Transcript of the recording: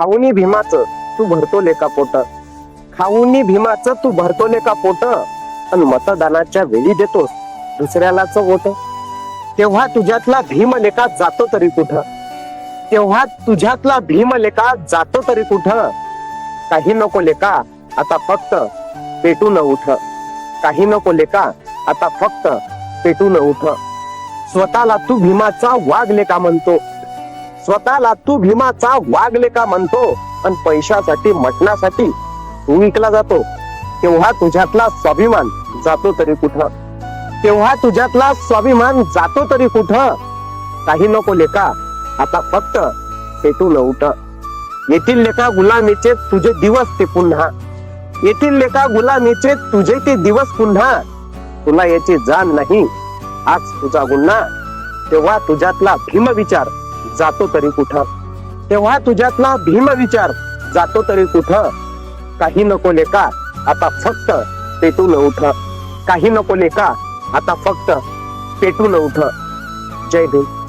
खाऊनी भीमाच तू भरतो लेका पोट. खाऊनी भीमाच तू भरतो लेका पोट. आणि मतदानाच्या वेळी देतोस दुसऱ्यालाच वोट. तेव्हा तुझ्यातला भीम लेखा जातो तरी कुठं? तेव्हा तुझ्यातला भीम लेखा जातो तरी कुठं? काही नको लेखा आता फक्त पेटू न उठ. काही नको लेका आता फक्त पेटू न उठ. स्वतःला तू भीमाचा वाघ लेखा म्हणतो. स्वतःला तू भीमाचा वागले का म्हणतो पण पैशासाठी मटणासाठी तू विकला जातो. तेव्हा तुझ्यातला स्वाभिमान जातो तरी कुठं? तेव्हा तुझ्यातला स्वाभिमान जातो तरी कुठं? काही नको लेखा आता फक्त न उठ. येथील लेखा गुलामीचे तुझे दिवस ते पुन्हा. येथील लेखा गुलामीचे तुझे ते दिवस पुन्हा. तुला याची जाण नाही आज तुझा गुन्हा. तेव्हा तुझ्यातला भीम विचार जातो तरी कुठं? तेव्हा तुझ्यातला भीम विचार जातो तरी कुठं? काही नको लेका आता फक्त पेटून उठ. काही नको लेका आता फक्त पेटून उठ. जय भीम.